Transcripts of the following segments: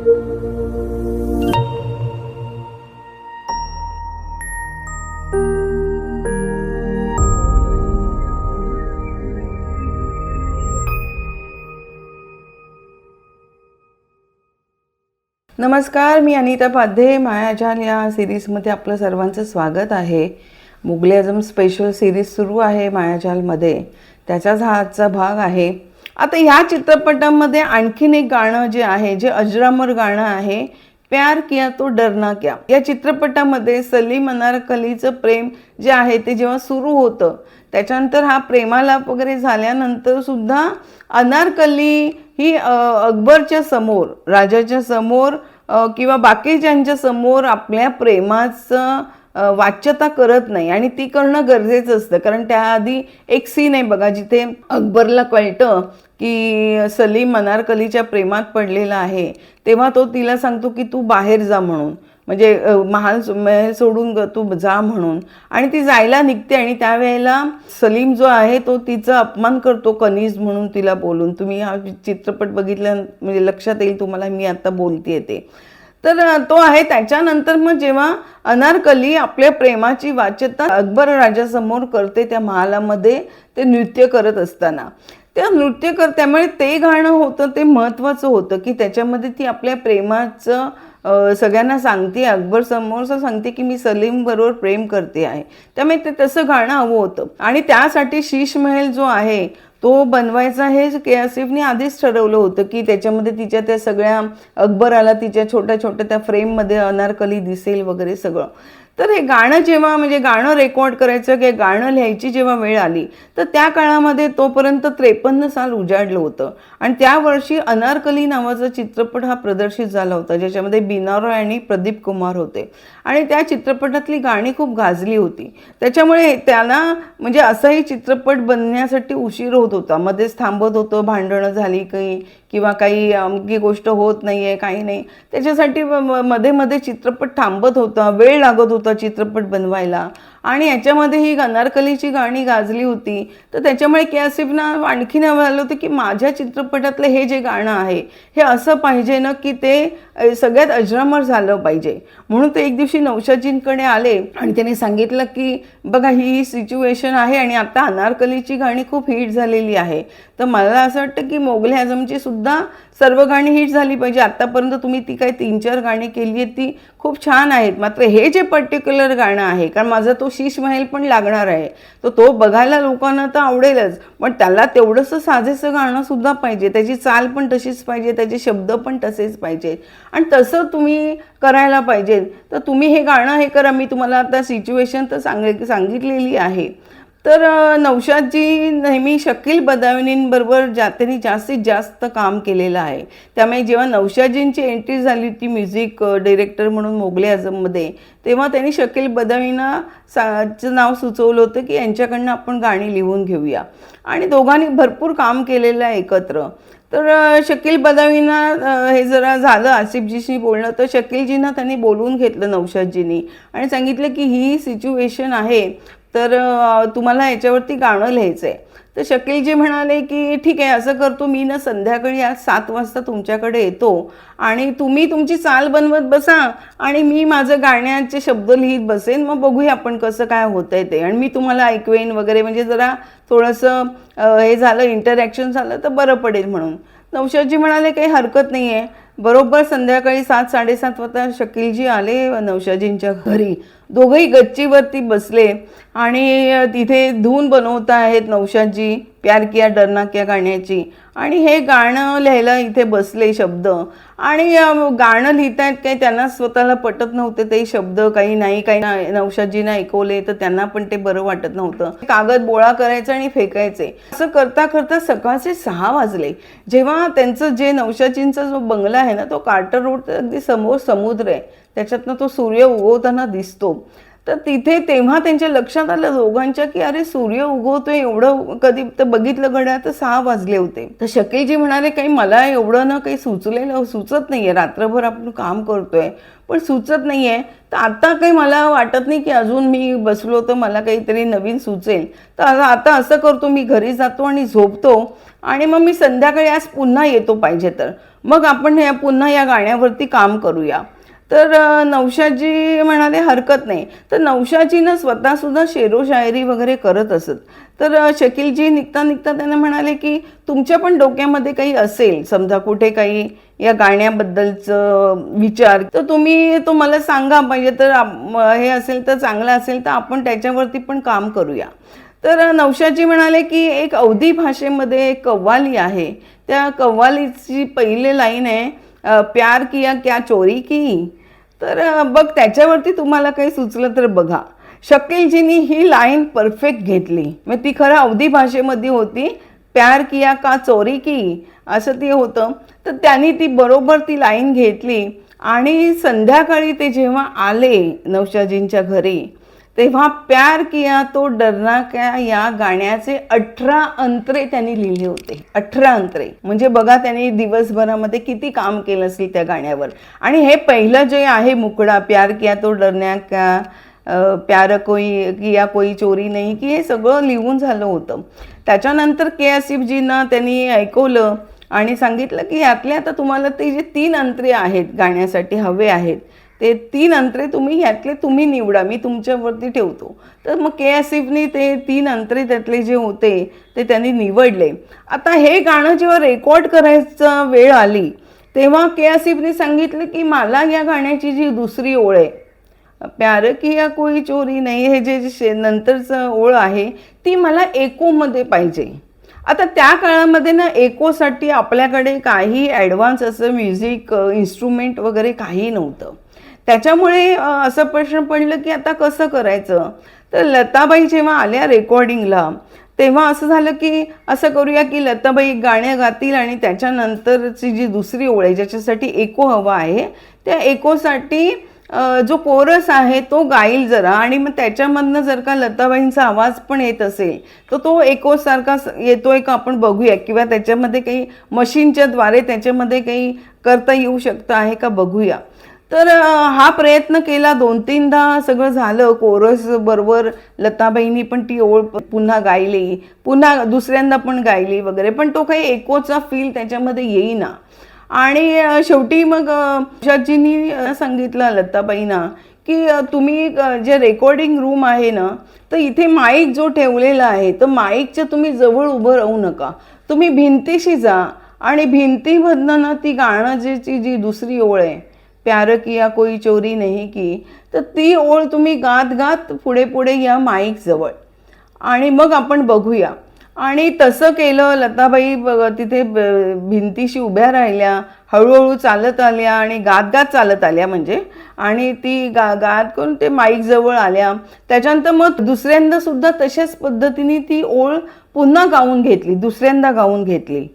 नमस्कार मी अनिता पाध्ये. मायाजाल या सिरीजमध्ये आपलं सर्वांचं स्वागत आहे. मुघले आझम स्पेशल सिरीज सुरू आहे मायाजालमध्ये त्याचाच हा आजचा भाग आहे. आता ह्या चित्रपटामध्ये आणखीन एक गाणं जे आहे जे अजरामर गाणं आहे प्यार किया तो डरना क्या. या चित्रपटामध्ये सलीम अनारकलीचं प्रेम जे आहे ते जेव्हा सुरू होतं त्याच्यानंतर हा प्रेमालाप वगैरे झाल्यानंतर सुद्धा अनारकली ही अकबरच्या समोर राजाच्या समोर किंवा बाकीच्यांच्या समोर आपल्या प्रेमाचं वाच्यता करत नाही. आणि ती करणं गरजेचं असतं. कारण त्याआधी एक सीन आहे बघा जिथे अकबरला कळतं की सलीम अनारकलीच्या प्रेमात पडलेला आहे. तेव्हा तो तिला सांगतो की तू बाहेर जा म्हणून. म्हणजे महाल महल सोडून ग तू जा म्हणून. आणि ती जायला निघते आणि त्यावेळेला सलीम जो आहे तो तिचा अपमान करतो कनीज म्हणून तिला बोलून. तुम्ही हा चित्रपट बघितल्या म्हणजे लक्षात येईल तुम्हाला मी आता बोलते ते. तर तो आहे. त्याच्यानंतर मग जेव्हा अनारकली आपल्या प्रेमाची वाच्यता अकबर राजासमोर करते त्या महालामध्ये ते नृत्य करत असताना. त्या नृत्य कर त्यामुळे ते गाणं होतं ते महत्त्वाचं होतं की त्याच्यामध्ये ती आपल्या प्रेमाचं सगळ्यांना सांगते. अकबर समोरचं सांगते की मी सलीम बरोबर प्रेम करते आहे. त्यामुळे ते तसं गाणं हवं होतं. आणि त्यासाठी शीश महल जो आहे तो बनवायचा हे के आसिफने आधीच ठरवलं होतं की त्याच्यामध्ये तिच्या त्या सगळ्या अकबराला तिच्या छोट्या छोट्या त्या फ्रेममध्ये अनारकली दिसेल वगैरे सगळं. तर हे गाणं जेव्हा म्हणजे गाणं रेकॉर्ड करायचं किंवा गाणं लिहायची जेव्हा वेळ आली तर त्या काळामध्ये तोपर्यंत त्रेपन्न साल उजाडलं होतं. आणि त्या वर्षी अनारकली नावाचा चित्रपट हा प्रदर्शित झाला होता ज्याच्यामध्ये बीना रॉय आणि प्रदीप कुमार होते. आणि त्या चित्रपटातली गाणी खूप गाजली होती. त्याच्यामुळे त्याला म्हणजे असाही चित्रपट बनण्यासाठी उशीर होत होता. मध्येच थांबत होतं भांडणं झाली काही किंवा काही अमकी गोष्ट होत नाही आहे काही नाही. त्याच्यासाठी मध्ये मध्ये चित्रपट थांबत होता वेळ लागत होता चित्रपट बनवायला. आणि याच्यामध्ये ही अनारकलीची गाणी गाजली होती. तर त्याच्यामुळे के आसिफना आणखीन हवं आलं होतं की माझ्या चित्रपटातलं हे जे गाणं आहे हे असं पाहिजे ना की ते सगळ्यात अजरामर झालं पाहिजे. म्हणून ते एक दिवशी नौशाजींकडे आले आणि त्याने सांगितलं की बघा ही सिच्युएशन आहे आणि आता अनारकलीची गाणी खूप हिट झालेली आहे. तर मला असं वाटतं की मोगले आझमची सुद्धा सर्व गाणी हिट झाली पाहिजे. आत्तापर्यंत तुम्ही ती काही तीन चार गाणी केली आहेत ती खूप छान आहेत. मात्र हे जे पर्टिक्युलर गाणं आहे कारण माझा तो शीश महल पण लागणार आहे तर तो बघायला लोकांना तर आवडेलच. पण त्याला तेवढंसं साजेसं गाणं सुद्धा पाहिजे. त्याची चाल पण तशीच पाहिजे त्याचे शब्द पण तसेच पाहिजेत आणि तसं तुम्ही करायला पाहिजे. तर तुम्ही हे गाणं हे करा. मी तुम्हाला आता सिच्युएशन तर सांग सांगितलेली आहे. तर नौशादजी नेहमी शकील बदाविनींबरोबर जा त्यांनी जास्तीत जास्त काम केलेलं आहे. त्यामुळे जेव्हा नौशादजींची एंट्री झाली होती म्युझिक डिरेक्टर म्हणून मोगले आझममध्ये तेव्हा त्यांनी शकील बदावीना साचं नाव सुचवलं होतं की यांच्याकडनं आपण गाणी लिहून घेऊया. आणि दोघांनी भरपूर काम केलेलं आहे एकत्र. तर शकील बदावीना हे जरा झालं आसिफजीशी बोलणं तर शकीलजींना त्यांनी बोलवून घेतलं नौशादजींनी आणि सांगितलं की ही सिच्युएशन आहे. तर तुम्हाला याच्यावरती गाणं लिहायचं आहे तर शकीलजी म्हणाले की ठीक आहे असं करतो मी ना संध्याकाळी आज सात वाजता तुमच्याकडे येतो आणि तुम्ही तुमची चाल बनवत बसा आणि मी माझं गाण्याचे शब्द लिहित बसेन. मग बघूया आपण कसं काय होतं आहे ते. आणि मी तुम्हाला ऐकवेन वगैरे म्हणजे जरा थोडंसं हे झालं इंटरॅक्शन झालं तर बरं पडेल म्हणून. नौशादजी म्हणाले काही हरकत नाही आहे बरोबर संध्याकाळी सात साडेसात वाजता शकीलजी आले नवशाजींच्या घरी. दोघंही गच्चीवरती बसले आणि तिथे धून बनवत आहेत नवशाजी प्यार किया डरना किया गाण्याची. आणि हे गाणं लिहायला इथे बसले शब्द. आणि गाणं गाणं लिहितायत काही त्यांना स्वतःला पटत नव्हते ते शब्द काही नाही काही ना- नौशादजींना ऐकवले तर त्यांना पण ते बरं वाटत नव्हतं. कागद बोळा करायचं आणि फेकायचे. असं करता करता सकाळचे सहा वाजले. जेव्हा त्यांचं जे नवशाजींचा जो बंगला आहे ना तो कार्टर रोड अगदी समोर समुद्र आहे. त्याच्यातनं तो सूर्य उगवताना दिसतो. तर तिथे तेव्हा त्यांच्या लक्षात आलं दोघांच्या की अरे सूर्य उगवतोय एवढं. कधी तर बघितलं घड्या तर सहा वाजले होते. तर शकीलजी म्हणाले काही मला एवढं ना काही सुचलेलं सुचत नाहीये. रात्रभर आपण काम करतोय. पण सुचत नाहीये. तर आता काही मला वाटत नाही की अजून मी बसलो तर मला काहीतरी नवीन सुचेल. तर आता असं करतो मी घरी जातो आणि झोपतो. आणि मग मी संध्याकाळी आज पुन्हा येतो पाहिजे तर. मग आपण या पुन्हा या गाण्यावरती काम करूया. तर नवशाजी म्हणाले हरकत नाही. तर नवशाजीनं ना स्वतःसुद्धा शेरो शायरी वगैरे करत असत. तर शकीलजी निघता निघता त्यांना म्हणाले की तुमच्या पण डोक्यामध्ये काही असेल समजा कुठे काही या गाण्याबद्दलचं विचार तर तुम्ही तो मला सांगा. पाहिजे तर हे असेल तर चांगलं असेल तर आपण त्याच्यावरती पण काम करूया. तर नवशाजी म्हणाले की एक अवधी भाषेमध्ये एक कव्वाली आहे. त्या कव्वालीची पहिली लाईन आहे प्यार किया क्या चोरी की? तर बघ त्याच्यावरती तुम्हाला काही सुचलं तर बघा. शकीलजीनी ही लाईन परफेक्ट घेतली. मग ती खरं अवधी भाषेमध्ये होती प्यार किया का चोरी की? असं ते होतं. तर त्यांनी ती बरोबर ती लाईन घेतली आणि संध्याकाळी ते जेव्हा आले नवशाजींच्या घरी तेव्हा प्यार किया तो डरना क्या या गाण्याचे अठरा अंतरे त्यांनी लिहिले होते. अठरा अंतरे. म्हणजे बघा त्यांनी दिवसभरामध्ये किती काम केलं असेल त्या गाण्यावर. आणि हे पहिलं जे आहे मुकडा प्यार किया तो डरना क्या प्यार कोई किया कोई चोरी नाही की हे सगळं लिहून झालं होतं. त्याच्यानंतर के आसिफजींना त्यांनी ऐकवलं आणि सांगितलं की यातल्या आता तुम्हाला ते जे तीन अंतरे आहेत गाण्यासाठी हवे आहेत ते तीन अंतरे तुम्ही यातले तुम्ही निवडा मी तुमच्यावरती ठेवतो. तर मग के आसिफनी ते तीन अंतरे त्यातले जे होते ते त्यांनी निवडले. आता हे गाणं जेव्हा रेकॉर्ड करायचा वेळ आली तेव्हा के आसिफने सांगितलं की मला या गाण्याची जी दुसरी ओळ आहे प्यार किया कोई चोरी नाही हे जे जे नंतरचं ओळ आहे ती मला एकोमध्ये पाहिजे. आता त्या काळामध्ये ना एकोसाठी आपल्याकडे काही ॲडव्हान्स असं म्युझिक इन्स्ट्रुमेंट वगैरे काही नव्हतं. त्याच्यामुळे असं प्रश्न पडलं की आता कसं करायचं? तर लताबाई जेव्हा आल्या रेकॉर्डिंगला तेव्हा असं झालं की असं करूया की लताबाई गाण्या गातील आणि त्याच्यानंतरची जी दुसरी ओळ आहे ज्याच्यासाठी एको हवा आहे त्या एकोसाठी जो कोरस आहे तो गाईल जरा. आणि मग त्याच्यामधनं जर का लताबाईंचा आवाज पण येत असेल तर तो एकोसारखा येतोय का आपण बघूया. किंवा त्याच्यामध्ये काही मशीनच्या द्वारे त्याच्यामध्ये काही करता येऊ शकतं आहे का बघूया. तर हा प्रयत्न केला. दोन तीनदा सगळं झालं. कोरस बरोबर लताबाईंनी पण ती ओळ पुन्हा गायली. पुन्हा दुसऱ्यांदा पण गायली वगैरे. पण तो काही एकोचा फील त्याच्यामध्ये येईना. आणि शेवटी मग अ, उषाजींनी सांगितलं लताबाईंना की तुम्ही जे रेकॉर्डिंग रूम आहे ना तर इथे माईक जो ठेवलेला आहे तर माईकच्या तुम्ही जवळ उभं राहू नका. तुम्ही भिंतीशी जा. आणि भिंतीमधनं ना ती गाणं जी जी दुसरी ओळ आहे प्यार किया कोई चोरी नाही की। तर ती ओळ तुम्ही गात गात पुढे पुढे या माईक जवळ. आणि मग आपण बघूया. आणि तसं केलं लताबाई तिथे भिंतीशी उभ्या राहिल्या हळूहळू चालत आल्या आणि गात गात चालत आल्या म्हणजे. आणि ती गा गात करून ते माईक जवळ आल्या. त्याच्यानंतर मग दुसऱ्यांदा सुद्धा तशाच पद्धतीने ती ओळ पुन्हा गाऊन घेतली दुसऱ्यांदा गाऊन घेतली.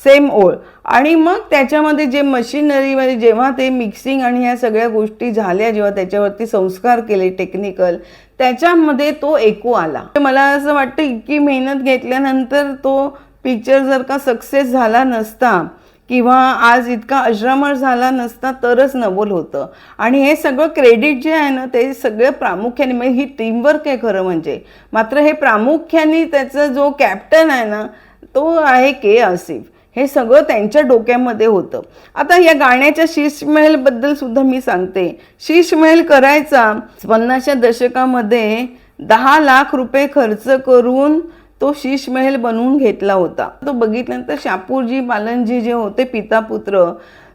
सेम ओळ. आणि मग त्याच्यामध्ये जे मशिनरीमध्ये जेव्हा ते मिक्सिंग आणि ह्या सगळ्या गोष्टी झाल्या जेव्हा त्याच्यावरती संस्कार केले टेक्निकल त्याच्यामध्ये तो एको आला. मला असं वाटतं इतकी मेहनत घेतल्यानंतर तो पिक्चर जर का सक्सेस झाला नसता किंवा आज इतका अजरामर झाला नसता तरच नवल होतं. आणि हे सगळं क्रेडिट जे आहे ना ते सगळं प्रामुख्याने म्हणजे ही टीमवर्क आहे खरं म्हणजे. मात्र हे प्रामुख्याने त्याचा जो कॅप्टन आहे ना तो आहे के आसिफ हे सगळं त्यांच्या डोक्यामध्ये होतं. आता या गाण्याच्या शीशमहलबद्दल बद्दल सुद्धा मी सांगते. शीशमहल करायचा पन्नासच्या दशकामध्ये दहा लाख रुपये खर्च करून तो शीशमहल बनवून घेतला होता. तो बघितल्यानंतर शापूरजी बालनजी जे होते पिता पुत्र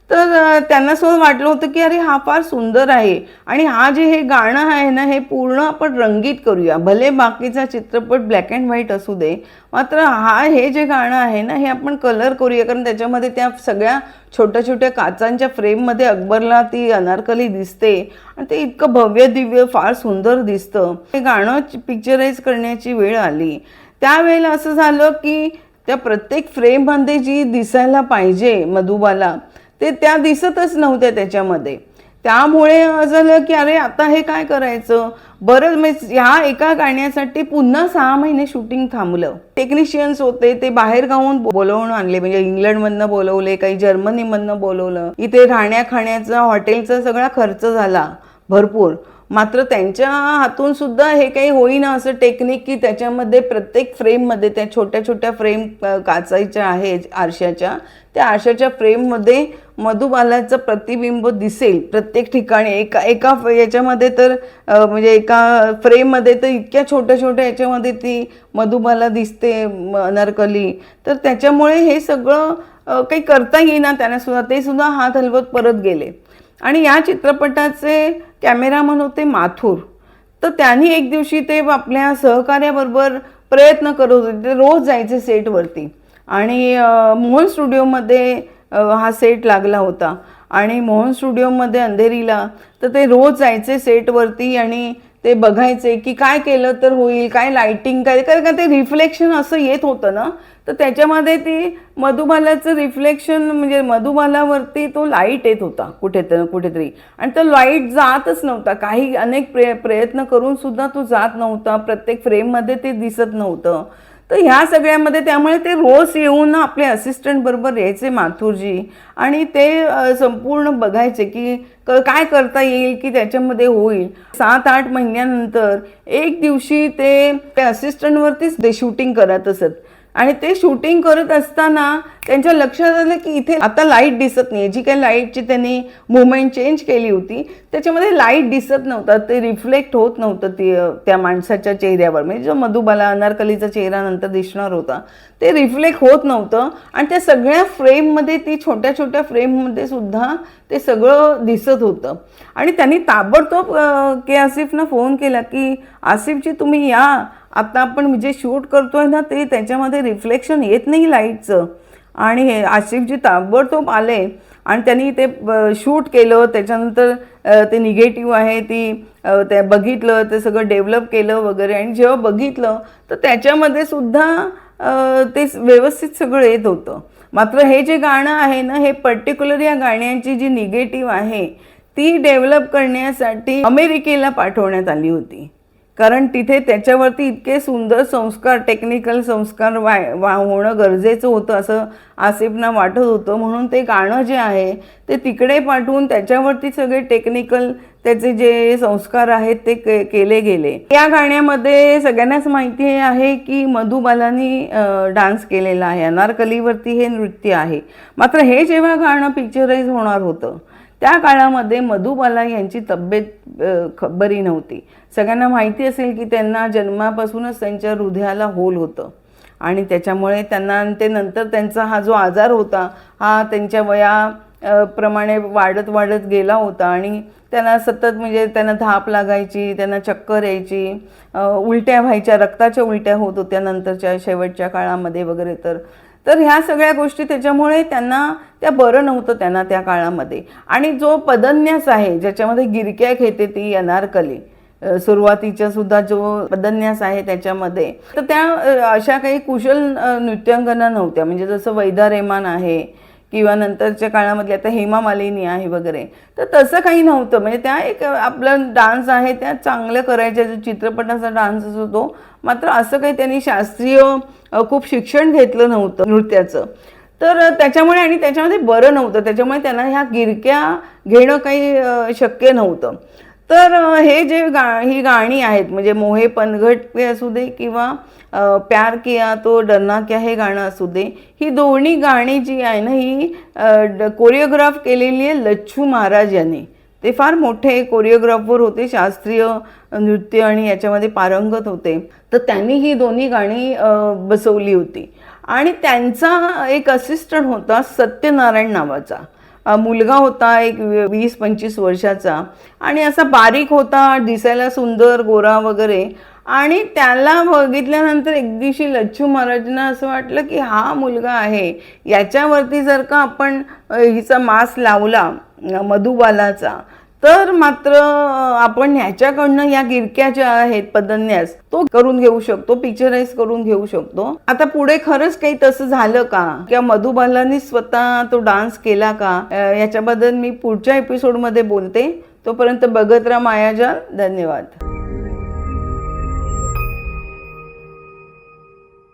तर त्यांना असं वाटलं होतं की अरे हा फार सुंदर आहे. आणि हा जे हे गाणं आहे ना हे पूर्ण आपण रंगीत करूया. भले बाकीचा चित्रपट ब्लॅक अँड व्हाईट असू दे मात्र हा हे जे गाणं आहे ना हे आपण कलर करूया. कारण त्याच्यामध्ये त्या सगळ्या छोट्या छोट्या काचांच्या फ्रेममध्ये अकबरला ती अनारकली दिसते. आणि ते इतकं भव्य दिव्य फार सुंदर दिसतं. हे गाणं पिक्चराईज करण्याची वेळ आली. त्यावेळेला असं झालं की त्या प्रत्येक फ्रेममध्ये जी दिसायला पाहिजे मधुबाला ते त्या दिसतच नव्हत्या त्याच्यामध्ये. त्यामुळे झालं की अरे आता हे काय करायचं? बरं मी ह्या एका गाण्यासाठी पुन्हा सहा महिने शूटिंग थांबलं. टेक्निशियन्स होते ते बाहेर गावून बोलवून आणले. म्हणजे इंग्लंडमधनं बोलवले काही जर्मनीमधनं बोलवलं. इथे राहण्या खाण्याचा हॉटेलचा सगळा खर्च झाला भरपूर. मात्र त्यांच्या हातून सुद्धा हे काही होईना असं टेक्निक की त्याच्यामध्ये प्रत्येक फ्रेममध्ये त्या छोट्या छोट्या फ्रेम काचायच्या आहे आरशाच्या. त्या आरशाच्या फ्रेममध्ये मधुबालाचं प्रतिबिंब दिसेल प्रत्येक ठिकाणी. एका एका याच्यामध्ये तर म्हणजे एका फ्रेममध्ये तर इतक्या छोट्या छोट्या याच्यामध्ये ती मधुबाला दिसते अनारकली. तर त्याच्यामुळे हे सगळं काही करता येईना त्यांना सुद्धा ते सुद्धा हात हलवत परत गेले. आणि या चित्रपटाचे कॅमेरामन होते माथुर. तर त्यांनी एक दिवशी ते आपल्या सहकार्याबरोबर प्रयत्न करत होते. ते रोज जायचे सेटवरती आणि मोहन स्टुडिओमध्ये हा सेट लागला होता. आणि मोहन स्टुडिओमध्ये अंधेरीला तर ते रोज जायचे सेटवरती आणि ते बघायचे की काय केलं तर होईल काय लाइटिंग काय कारण का ते रिफ्लेक्शन असं येत होतं ना तर त्याच्यामध्ये ती मधुबालाचं रिफ्लेक्शन म्हणजे मधुबालावरती तो लाइट येत होता कुठेतरी कुठेतरी. आणि तो लाइट जातच नव्हता. काही अनेक प्रे प्रयत्न करून सुद्धा तो जात नव्हता. प्रत्येक फ्रेममध्ये ते दिसत नव्हतं. तर ह्या सगळ्यामध्ये त्यामुळे ते रोज येऊन आपले असिस्टंट बरोबर यायचे माथुरजी. आणि ते संपूर्ण बघायचे की काय करता येईल की त्याच्यामध्ये होईल. सात आठ महिन्यानंतर एक दिवशी ते त्या असिस्टंटवरतीच ते शूटिंग करत असत. आणि ते शूटिंग करत असताना त्यांच्या लक्षात आलं की इथे आता लाइट दिसत नाही जी काही लाईटची त्यांनी मुवमेंट चेंज केली होती त्याच्यामध्ये लाइट दिसत नव्हतं. ते रिफ्लेक्ट होत नव्हतं ती त्या माणसाच्या चेहऱ्यावर. म्हणजे जो मधुबाला अनारकलीचा चेहरा नंतर दिसणार होता ते रिफ्लेक्ट होत नव्हतं. आणि त्या सगळ्या फ्रेममध्ये ती छोट्या छोट्या फ्रेममध्ये सुद्धा ते सगळं दिसत होतं. आणि त्यांनी ताबडतोब के आसिफनं फोन केला की आसिफजी तुम्ही या. आता आपण जे शूट करतोय ना ते त्याच्यामध्ये रिफ्लेक्शन येत नाही लाईटचं. आणि हे आशिफजी ताबडतोब आले आणि त्यांनी ते शूट केलं. त्याच्यानंतर ते निगेटिव्ह आहे ती ते बघितलं ते सगळं डेव्हलप केलं वगैरे. आणि जेव्हा बघितलं तर त्याच्यामध्ये सुद्धा ते व्यवस्थित सगळं येत होतं. मात्र हे जे गाणं आहे ना हे पर्टिक्युलर या गाण्याची जी निगेटिव्ह आहे ती डेव्हलप करण्यासाठी अमेरिकेला पाठवण्यात आली होती. कारण तिथे त्याच्यावरती इतके सुंदर संस्कार टेक्निकल संस्कार वा वा होणं गरजेचं होतं असं आसिफना वाटत होतं. म्हणून ते गाणं जे आहे ते तिकडे पाठवून त्याच्यावरती सगळे टेक्निकल त्याचे जे संस्कार आहेत ते के केले गेले. या गाण्यामध्ये सगळ्यांनाच माहिती आहे की मधुबालानी डान्स केलेला आहे. अनारकलीवरती हे नृत्य आहे. मात्र हे जेव्हा गाणं पिक्चराईज होणार होतं त्या काळामध्ये मधुबाला यांची तब्येत ख- बरी नव्हती. सगळ्यांना माहिती असेल की त्यांना जन्मापासूनच त्यांच्या हृदयाला होल होतं. आणि त्याच्यामुळे त्यांना ते नंतर त्यांचा हा जो आजार होता हा त्यांच्या वया प्रमाणे वाढत वाढत गेला होता. आणि त्यांना सतत म्हणजे त्यांना धाप लागायची त्यांना चक्कर यायची उलट्या व्हायच्या रक्ताच्या उलट्या होत होत्या नंतरच्या शेवटच्या काळामध्ये वगैरे तर. तर ह्या सगळ्या गोष्टी त्याच्यामुळे त्यांना त्या बरं नव्हतं त्यांना त्या काळामध्ये. आणि जो पदन्यास आहे ज्याच्यामध्ये गिरक्या घेते ती अनारकली सुरुवातीच्या सुद्धा जो पदन्यास आहे त्याच्यामध्ये तर त्या अशा काही कुशल नृत्यांगना नव्हत्या. म्हणजे जसं वैदा रेमान आहे किंवा नंतरच्या काळामधले आता हेमा मालिनी आहे वगैरे. तर तसं काही नव्हतं. म्हणजे त्या एक आपला डान्स आहे त्या चांगलं करायच्या जो चित्रपटाचा डान्स असतो तो मात्र असं काही त्यांनी शास्त्रीय खूप शिक्षण घेतलं नव्हतं नृत्याचं. तर त्याच्यामुळे आणि त्याच्यामध्ये बरं नव्हतं. त्याच्यामुळे त्यांना ह्या गिरक्या घेणं काही शक्य नव्हतं. तर हे जे गा ही गाणी आहेत म्हणजे मोहे पनघट पे असू दे किंवा प्यार किया तो डरना क्या हे गाणं असू दे ही दोन्ही गाणी जी आहे ना ही कोरिओग्राफ केलेली आहे लच्छू महाराज यांनी. ते फार मोठे कोरिओग्राफर होते शास्त्रीय नृत्य आणि याच्यामध्ये पारंगत होते. तर त्यांनी ही दोन्ही गाणी बसवली होती. आणि त्यांचा एक असिस्टंट होता सत्यनारायण नावाचा. मुलगा होता एक वीस पंचवीस वर्षाचा आणि असा बारीक होता दिसायला सुंदर गोरा वगैरे. आणि त्याला बघितल्यानंतर एक दिवशी लच्छू महाराजांना असं वाटलं की हा मुलगा आहे. याच्यावरती जर का आपण हिचा मास लावला मधुबालाचा तर मात्र आपण ह्याच्याकडनं या गिरक्या ज्या आहेत पदन्यास तो करून घेऊ शकतो पिक्चराईज करून घेऊ शकतो. आता पुढे खरंच काही तसं झालं का? किंवा मधुबालानी स्वतः तो डान्स केला का? याच्याबद्दल मी पुढच्या एपिसोडमध्ये बोलते. तोपर्यंत बघत राहा मायाजाल. धन्यवाद.